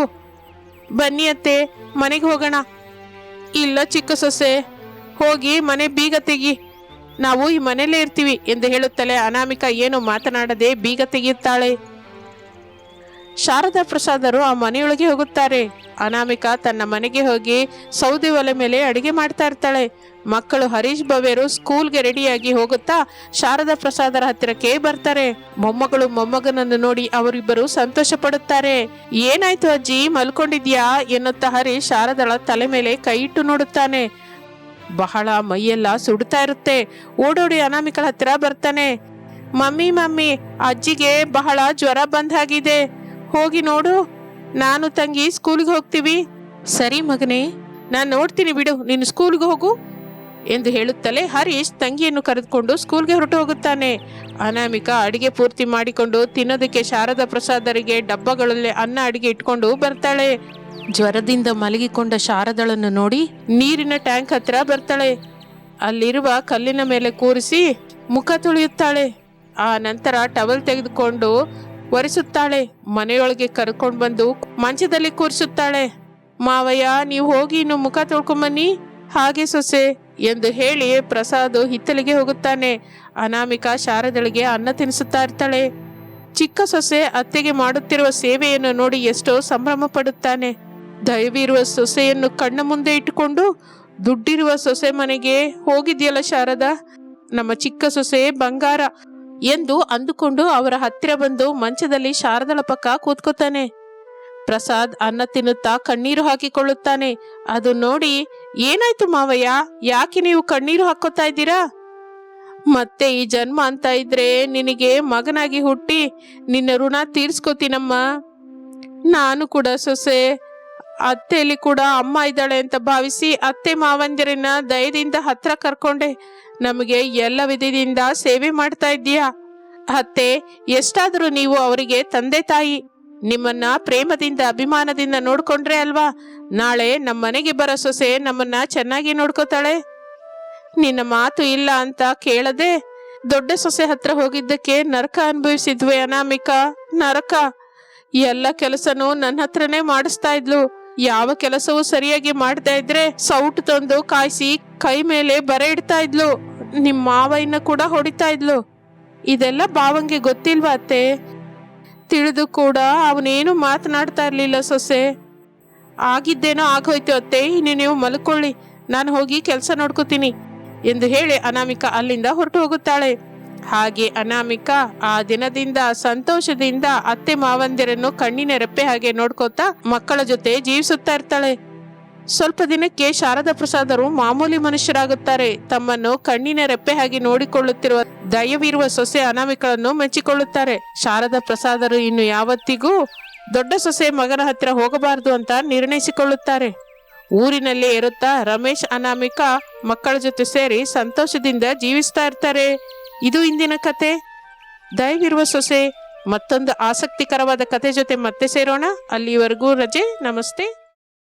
A: ಬನ್ನಿ ಅತ್ತೆ, ಮನೆಗೆ ಹೋಗೋಣ. ಇಲ್ಲ ಚಿಕ್ಕ ಸೊಸೆ, ಹೋಗಿ ಮನೆ ಬೀಗ ತೆಗಿ. ನಾವು ಈ ಮನೆಯಲ್ಲೇ ಇರ್ತೀವಿ ಎಂದು ಹೇಳುತ್ತಲೇ ಅನಾಮಿಕಾ ಏನು ಮಾತನಾಡದೆ ಬೀಗ ತೆಗೆಯುತ್ತಾಳೆ. ಶಾರದಾ ಪ್ರಸಾದರು ಆ ಮನೆಯೊಳಗೆ ಹೋಗುತ್ತಾರೆ. ಅನಾಮಿಕಾ ತನ್ನ ಮನೆಗೆ ಹೋಗಿ ಸೌದೆ ಒಲೆ ಮೇಲೆ ಅಡಿಗೆ ಮಾಡ್ತಾ ಇರ್ತಾಳೆ. ಮಕ್ಕಳು ಹರೀಶ್ ಭವ್ಯರು ಸ್ಕೂಲ್ಗೆ ರೆಡಿಯಾಗಿ ಹೋಗುತ್ತಾ ಶಾರದಾ ಪ್ರಸಾದರ ಹತ್ತಿರಕ್ಕೆ ಬರ್ತಾರೆ. ಮೊಮ್ಮಗಳು ಮೊಮ್ಮಗನನ್ನು ನೋಡಿ ಅವರಿಬ್ಬರು ಸಂತೋಷ ಪಡುತ್ತಾರೆ ಏನಾಯ್ತು ಅಜ್ಜಿ, ಮಲ್ಕೊಂಡಿದ್ಯಾ? ಎನ್ನುತ್ತಾ ಹರೀಶ್ ಶಾರದಳ ತಲೆ ಮೇಲೆ ಕೈ ಇಟ್ಟು ನೋಡುತ್ತಾನೆ. ಬಹಳ ಮೈಯೆಲ್ಲ ಸುಡ್ತಾ ಇರುತ್ತೆ. ಓಡೋಡಿ ಅನಾಮಿಕಳ ಹತ್ತಿರ ಬರ್ತಾನೆ. ಮಮ್ಮಿ ಮಮ್ಮಿ, ಅಜ್ಜಿಗೆ ಬಹಳ ಜ್ವರ ಬಂದಾಗಿದೆ ಹೋಗಿ ನೋಡು. ನಾನು ತಂಗಿ ಸ್ಕೂಲ್ಗೆ ಹೋಗ್ತೀವಿ. ಸರಿ ಮಗನೇ, ನಾನು ನೋಡ್ತೀನಿ ಬಿಡು, ನೀನು ಸ್ಕೂಲ್ಗೆ ಹೋಗು. ಎಂದು ಹೇಳುತ್ತಲೇ ಹರೀಶ್ ತಂಗಿಯನ್ನು ಕರೆದುಕೊಂಡು ಸ್ಕೂಲ್ಗೆ ಹೊರಟು ಹೋಗುತ್ತಾನೆ. ಅನಾಮಿಕಾ ಅಡಿಗೆ ಪೂರ್ತಿ ಮಾಡಿಕೊಂಡು ತಿನ್ನೋದಕ್ಕೆ ಶಾರದಾ ಪ್ರಸಾದರಿಗೆ ಡಬ್ಬಗಳಲ್ಲಿ ಅನ್ನ ಅಡಿಗೆ ಇಟ್ಕೊಂಡು ಬರ್ತಾಳೆ. ಜ್ವರದಿಂದ ಮಲಗಿಕೊಂಡ ಶಾರದಳನ್ನು ನೋಡಿ ನೀರಿನ ಟ್ಯಾಂಕ್ ಹತ್ರ ಬರ್ತಾಳೆ. ಅಲ್ಲಿರುವ ಕಲ್ಲಿನ ಮೇಲೆ ಕೂರಿಸಿ ಮುಖ ತೊಳೆಯುತ್ತಾಳೆ. ಆ ನಂತರ ಟವಲ್ ತೆಗೆದುಕೊಂಡು ಒರೆಸುತ್ತಾಳೆ. ಮನೆಯೊಳಗೆ ಕರ್ಕೊಂಡು ಬಂದು ಮಂಚದಲ್ಲಿ ಕೂರಿಸುತ್ತಾಳೆ. ಮಾವಯ್ಯ, ನೀವು ಹೋಗಿ ಇನ್ನು ಮುಖ ತೊಳ್ಕೊಂಬನ್ನಿ. ಹಾಗೆ ಸೊಸೆ ಎಂದು ಹೇಳಿ ಪ್ರಸಾದ್ ಹಿತ್ತಲಿಗೆ ಹೋಗುತ್ತಾನೆ. ಅನಾಮಿಕಾ ಶಾರದಳಿಗೆ ಅನ್ನ ತಿನ್ನಿಸುತ್ತಾ ಇರ್ತಾಳೆ. ಚಿಕ್ಕ ಸೊಸೆ ಅತ್ತೆಗೆ ಮಾಡುತ್ತಿರುವ ಸೇವೆಯನ್ನು ನೋಡಿ ಎಷ್ಟೋ ಸಂಭ್ರಮ ಪಡುತ್ತಾನೆ. ದಯವಿರುವ ಸೊಸೆಯನ್ನು ಕಣ್ಣ ಮುಂದೆ ಇಟ್ಟುಕೊಂಡು, ದುಡ್ಡಿರುವ ಸೊಸೆ ಮನೆಗೆ ಹೋಗಿದೆಯಲ್ಲ ಶಾರದಾ? ನಮ್ಮ ಚಿಕ್ಕ ಸೊಸೆ ಬಂಗಾರ ಎಂದು ಅಂದುಕೊಂಡು ಅವರ ಹತ್ತಿರ ಬಂದು ಮಂಚದಲ್ಲಿ ಶಾರದಳ ಪಕ್ಕ ಕೂತ್ಕೋತಾನೆ. ಪ್ರಸಾದ್ ಅನ್ನ ತಿನ್ನುತ್ತಾ ಕಣ್ಣೀರು ಹಾಕಿಕೊಳ್ಳುತ್ತಾನೆ. ಅದು ನೋಡಿ, ಏನಾಯ್ತು ಮಾವಯ್ಯ? ಯಾಕೆ ನೀವು ಕಣ್ಣೀರು ಹಾಕೋತಾ ಇದ್ದೀರಾ? ಮತ್ತೆ ಈ ಜನ್ಮ ಅಂತ ಇದ್ರೆ ನಿನಗೆ ಮಗನಾಗಿ ಹುಟ್ಟಿ ನಿನ್ನ ಋಣ ತೀರ್ಸ್ಕೋತೀನಮ್ಮ. ನಾನು ಕೂಡ ಸೊಸೆ. ಅತ್ತೆಯಲ್ಲಿ ಕೂಡ ಅಮ್ಮ ಇದ್ದಾಳೆ ಅಂತ ಭಾವಿಸಿ ಅತ್ತೆ ಮಾವಂದಿರನ್ನ ದಯದಿಂದ ಹತ್ರ ಕರ್ಕೊಂಡೆ. ನಮಗೆ ಎಲ್ಲ ವಿಧದಿಂದ ಸೇವೆ ಮಾಡ್ತಾ ಇದ್ದೀಯಾ? ಅತ್ತೆ, ಎಷ್ಟಾದರೂ ನೀವು ಅವರಿಗೆ ತಂದೆ ತಾಯಿ, ನಿಮ್ಮನ್ನ ಪ್ರೇಮದಿಂದ, ಅಭಿಮಾನದಿಂದ ನೋಡ್ಕೊಂಡ್ರೆ ಅಲ್ವಾ? ನಾಳೆ ನಮ್ಮ ಮನೆಗೆ ಬರೋ ಸೊಸೆ ನಮ್ಮನ್ನ ಚೆನ್ನಾಗಿ ನೋಡ್ಕೋತಾಳೆ. ನಿನ್ನ ಮಾತು ಇಲ್ಲ ಅಂತ ಕೇಳದೆ ದೊಡ್ಡ ಸೊಸೆ ಹತ್ರ ಹೋಗಿದ್ದಕ್ಕೆ ನರಕ ಅನುಭವಿಸಿದ್ವಿ ಅನಾಮಿಕಾ, ನರಕ. ಎಲ್ಲ ಕೆಲಸನೂ ನನ್ನ ಹತ್ರನೇ ಮಾಡಿಸ್ತಾ ಇದ್ಲು. ಯಾವ ಕೆಲಸವೂ ಸರಿಯಾಗಿ ಮಾಡ್ತಾ ಇದ್ರೆ ಸೌಟ್ ತಂದು ಕಾಯಿಸಿ ಕೈ ಮೇಲೆ ಬರೆ ಇಡ್ತಾ ಇದ್ಲು. ನಿಮ್ ಮಾವಯ್ಯನ ಕೂಡ ಹೊಡಿತಾ ಇದ್ಲು. ಇದೆಲ್ಲ ಬಾವಂಗೆ ಗೊತ್ತಿಲ್ವಾ ಅತ್ತೆ? ತಿಳಿದು ಕೂಡ ಅವನೇನು ಮಾತನಾಡ್ತಾ ಇರಲಿಲ್ಲ ಸೊಸೆ. ಆಗಿದ್ದೇನೋ ಆಗೋಯ್ತು ಅತ್ತೆ, ಇನ್ನು ನೀವು ಮಲ್ಕೊಳ್ಳಿ. ನಾನು ಹೋಗಿ ಕೆಲಸ ನೋಡ್ಕೋತೀನಿ ಎಂದು ಹೇಳಿ ಅನಾಮಿಕಾ ಅಲ್ಲಿಂದ ಹೊರಟು ಹೋಗುತ್ತಾಳೆ. ಹಾಗೆ ಅನಾಮಿಕ ಆ ದಿನದಿಂದ ಸಂತೋಷದಿಂದ ಅತ್ತೆ ಮಾವಂದಿರನ್ನು ಕಣ್ಣಿನ ರೆಪ್ಪೆ ಹಾಗೆ ನೋಡ್ಕೋತಾ ಮಕ್ಕಳ ಜೊತೆ ಜೀವಿಸುತ್ತಾ ಇರ್ತಾಳೆ. ಸ್ವಲ್ಪ ದಿನಕ್ಕೆ ಶಾರದಾ ಪ್ರಸಾದರು ಮಾಮೂಲಿ ಮನುಷ್ಯರಾಗುತ್ತಾರೆ. ತಮ್ಮನ್ನು ಕಣ್ಣಿನ ರೆಪ್ಪೆ ಹಾಗೆ ನೋಡಿಕೊಳ್ಳುತ್ತಿರುವ ದಯವಿರುವ ಸೊಸೆ ಅನಾಮಿಕಳನ್ನು ಮೆಚ್ಚಿಕೊಳ್ಳುತ್ತಾರೆ. ಶಾರದಾ ಪ್ರಸಾದರು ಇನ್ನು ಯಾವತ್ತಿಗೂ ದೊಡ್ಡ ಸೊಸೆ ಮಗನ ಹತ್ತಿರ ಹೋಗಬಾರದು ಅಂತ ನಿರ್ಣಯಿಸಿಕೊಳ್ಳುತ್ತಾರೆ. ಊರಿನಲ್ಲಿ ಇರುತ್ತಾ ರಮೇಶ್ ಅನಾಮಿಕ ಮಕ್ಕಳ ಜೊತೆ ಸೇರಿ ಸಂತೋಷದಿಂದ ಜೀವಿಸ್ತಾ ಇರ್ತಾರೆ. ಇದು ಇಂದಿನ ಕತೆ. ದಯವಿರುವ ಸೊಸೆ ಮತ್ತೊಂದು ಆಸಕ್ತಿಕರವಾದ ಕತೆ ಜೊತೆ ಮತ್ತೆ ಸೇರೋಣ. ಅಲ್ಲಿವರೆಗೂ ರಜೆ. ನಮಸ್ತೆ.